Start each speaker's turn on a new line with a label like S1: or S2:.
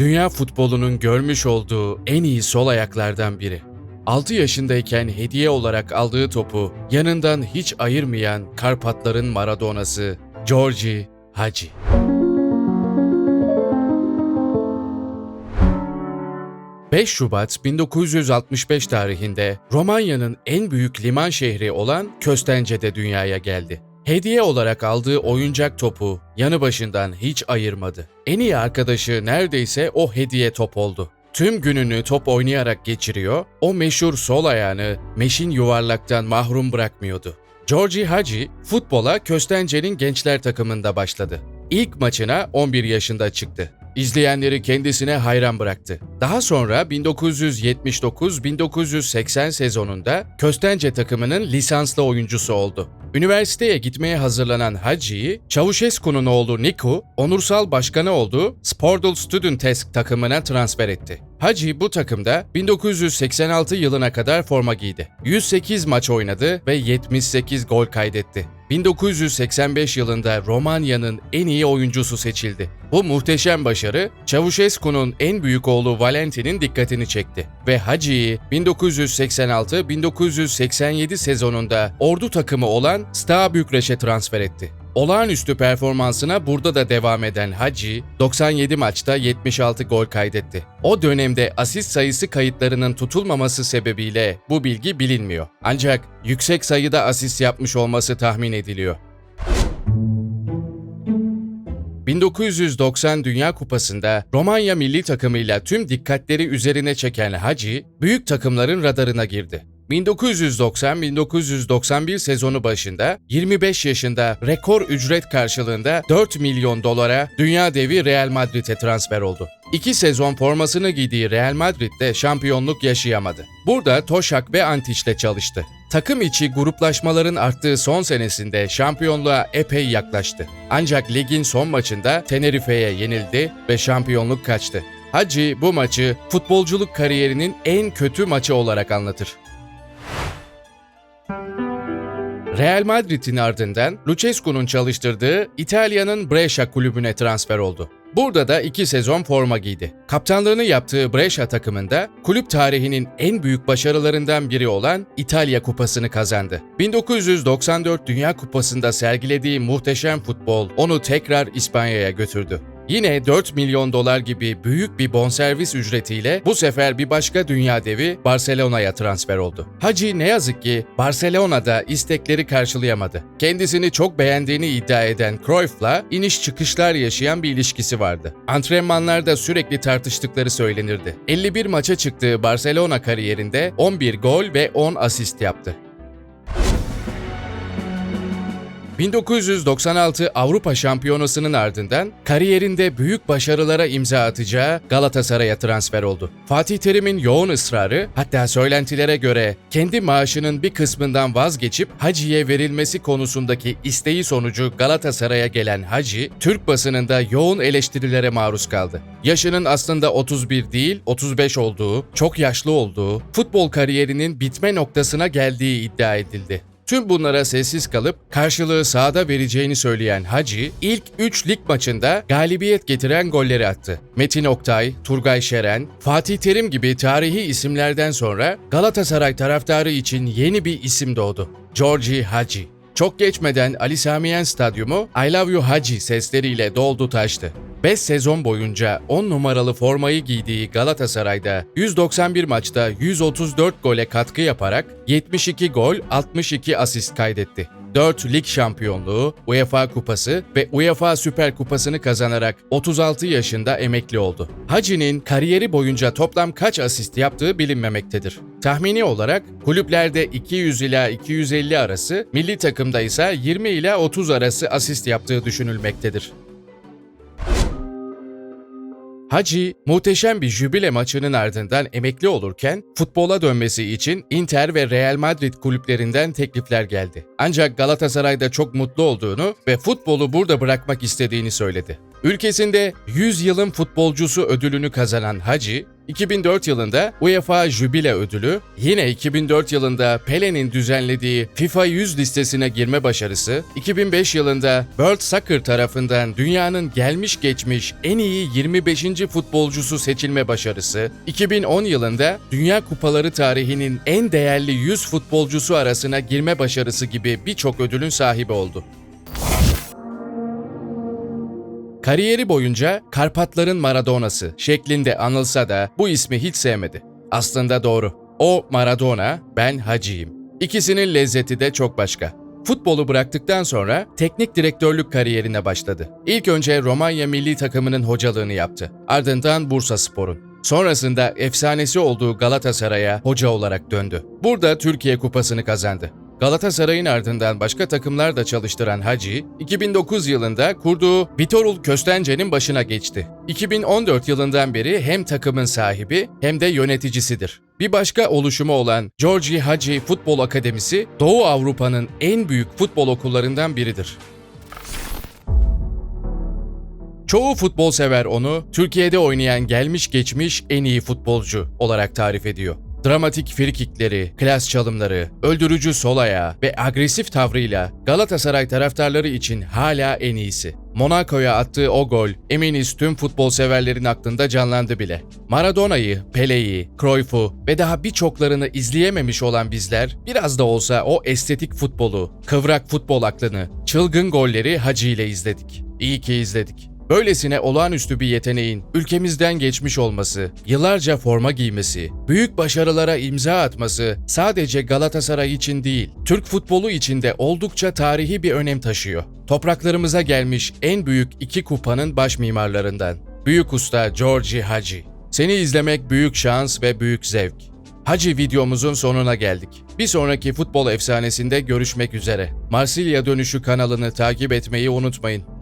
S1: dünya futbolunun görmüş olduğu en iyi sol ayaklardan biri. 6 yaşındayken hediye olarak aldığı topu yanından hiç ayırmayan Karpatların Maradona'sı Georgi Hagi. ...5 Şubat 1965 tarihinde Romanya'nın en büyük liman şehri olan Köstence'de dünyaya geldi. Hediye olarak aldığı oyuncak topu yanı başından hiç ayırmadı. En iyi arkadaşı neredeyse o hediye top oldu. Tüm gününü top oynayarak geçiriyor, o meşhur sol ayağını meşin yuvarlaktan mahrum bırakmıyordu. Georgi Hagi futbola Köstence'nin gençler takımında başladı. İlk maçına 11 yaşında çıktı. İzleyenleri kendisine hayran bıraktı. Daha sonra 1979-1980 sezonunda Köstence takımının lisanslı oyuncusu oldu. Üniversiteye gitmeye hazırlanan Haci'yi Çavuşescu'nun oğlu Niku, onursal başkanı olduğu Spordul Studentesk takımına transfer etti. Hacı bu takımda 1986 yılına kadar forma giydi. 108 maç oynadı ve 78 gol kaydetti. 1985 yılında Romanya'nın en iyi oyuncusu seçildi. Bu muhteşem başarı Çavuşescu'nun en büyük oğlu Valentin'in dikkatini çekti ve Hacı'yı 1986-1987 sezonunda ordu takımı olan Steaua Bükreş'e transfer etti. Olağanüstü performansına burada da devam eden Hacı, 97 maçta 76 gol kaydetti. O dönemde asist sayısı kayıtlarının tutulmaması sebebiyle bu bilgi bilinmiyor. Ancak yüksek sayıda asist yapmış olması tahmin ediliyor. 1990 Dünya Kupası'nda Romanya milli takımıyla tüm dikkatleri üzerine çeken Hacı, büyük takımların radarına girdi. 1990-1991 sezonu başında 25 yaşında rekor ücret karşılığında 4 milyon dolara dünya devi Real Madrid'e transfer oldu. İki sezon formasını giydiği Real Madrid'de şampiyonluk yaşayamadı. Burada Toşak ve Antiç'le çalıştı. Takım içi gruplaşmaların arttığı son senesinde şampiyonluğa epey yaklaştı. Ancak ligin son maçında Tenerife'ye yenildi ve şampiyonluk kaçtı. Hacı bu maçı futbolculuk kariyerinin en kötü maçı olarak anlatır. Real Madrid'in ardından Lucescu'nun çalıştırdığı İtalya'nın Brescia kulübüne transfer oldu. Burada da iki sezon forma giydi. Kaptanlığını yaptığı Brescia takımında kulüp tarihinin en büyük başarılarından biri olan İtalya Kupası'nı kazandı. 1994 Dünya Kupası'nda sergilediği muhteşem futbol onu tekrar İspanya'ya götürdü. Yine 4 milyon dolar gibi büyük bir bonservis ücretiyle bu sefer bir başka dünya devi Barcelona'ya transfer oldu. Hacı ne yazık ki Barcelona'da istekleri karşılayamadı. Kendisini çok beğendiğini iddia eden Cruyff'la iniş çıkışlar yaşayan bir ilişkisi vardı. Antrenmanlarda sürekli tartıştıkları söylenirdi. 51 maça çıktığı Barcelona kariyerinde 11 gol ve 10 asist yaptı. 1996 Avrupa Şampiyonası'nın ardından kariyerinde büyük başarılara imza atacağı Galatasaray'a transfer oldu. Fatih Terim'in yoğun ısrarı, hatta söylentilere göre kendi maaşının bir kısmından vazgeçip Hacı'ya verilmesi konusundaki isteği sonucu Galatasaray'a gelen Hacı, Türk basınında yoğun eleştirilere maruz kaldı. Yaşının aslında 31 değil, 35 olduğu, çok yaşlı olduğu, futbol kariyerinin bitme noktasına geldiği iddia edildi. Tüm bunlara sessiz kalıp karşılığı sahada vereceğini söyleyen Hacı, ilk 3 lig maçında galibiyet getiren golleri attı. Metin Oktay, Turgay Şeren, Fatih Terim gibi tarihi isimlerden sonra Galatasaray taraftarı için yeni bir isim doğdu. Georgi Hacı. Çok geçmeden Ali Samiyen Stadyumu I Love You Hacı sesleriyle doldu taştı. 5 sezon boyunca 10 numaralı formayı giydiği Galatasaray'da 191 maçta 134 gole katkı yaparak 72 gol, 62 asist kaydetti. 4 lig şampiyonluğu, UEFA Kupası ve UEFA Süper Kupası'nı kazanarak 36 yaşında emekli oldu. Hacı'nin kariyeri boyunca toplam kaç asist yaptığı bilinmemektedir. Tahmini olarak kulüplerde 200 ila 250 arası, milli takımda ise 20 ila 30 arası asist yaptığı düşünülmektedir. Hacı, muhteşem bir jübile maçının ardından emekli olurken futbola dönmesi için Inter ve Real Madrid kulüplerinden teklifler geldi. Ancak Galatasaray'da çok mutlu olduğunu ve futbolu burada bırakmak istediğini söyledi. Ülkesinde 100 yılın futbolcusu ödülünü kazanan Hacı, 2004 yılında UEFA Jubile ödülü, yine 2004 yılında Pele'nin düzenlediği FIFA 100 listesine girme başarısı, 2005 yılında World Soccer tarafından dünyanın gelmiş geçmiş en iyi 25. futbolcusu seçilme başarısı, 2010 yılında Dünya Kupaları tarihinin en değerli 100 futbolcusu arasına girme başarısı gibi birçok ödülün sahibi oldu. Kariyeri boyunca Karpatların Maradona'sı şeklinde anılsa da bu ismi hiç sevmedi. Aslında doğru. O Maradona, ben Hacı'yım. İkisinin lezzeti de çok başka. Futbolu bıraktıktan sonra teknik direktörlük kariyerine başladı. İlk önce Romanya milli takımının hocalığını yaptı. Ardından Bursa Spor'un. Sonrasında efsanesi olduğu Galatasaray'a hoca olarak döndü. Burada Türkiye Kupası'nı kazandı. Galatasaray'ın ardından başka takımlar da çalıştıran Hacı, 2009 yılında kurduğu Vitorul Köstence'nin başına geçti. 2014 yılından beri hem takımın sahibi hem de yöneticisidir. Bir başka oluşumu olan Georgi Hacı Futbol Akademisi, Doğu Avrupa'nın en büyük futbol okullarından biridir. Çoğu futbol sever onu Türkiye'de oynayan gelmiş geçmiş en iyi futbolcu olarak tarif ediyor. Dramatik frikikleri, klas çalımları, öldürücü sol ayağı ve agresif tavrıyla Galatasaray taraftarları için hala en iyisi. Monaco'ya attığı o gol eminiz tüm futbol severlerin aklında canlandı bile. Maradona'yı, Pele'yi, Cruyff'u ve daha birçoklarını izleyememiş olan bizler biraz da olsa o estetik futbolu, kıvrak futbol aklını, çılgın golleri Hacı ile izledik. İyi ki izledik. Böylesine olağanüstü bir yeteneğin ülkemizden geçmiş olması, yıllarca forma giymesi, büyük başarılara imza atması sadece Galatasaray için değil, Türk futbolu için de oldukça tarihi bir önem taşıyor. Topraklarımıza gelmiş en büyük iki kupanın baş mimarlarından. Büyük usta Georgi Hacı. Seni izlemek büyük şans ve büyük zevk. Hacı videomuzun sonuna geldik. Bir sonraki futbol efsanesinde görüşmek üzere. Marsilya Dönüşü kanalını takip etmeyi unutmayın.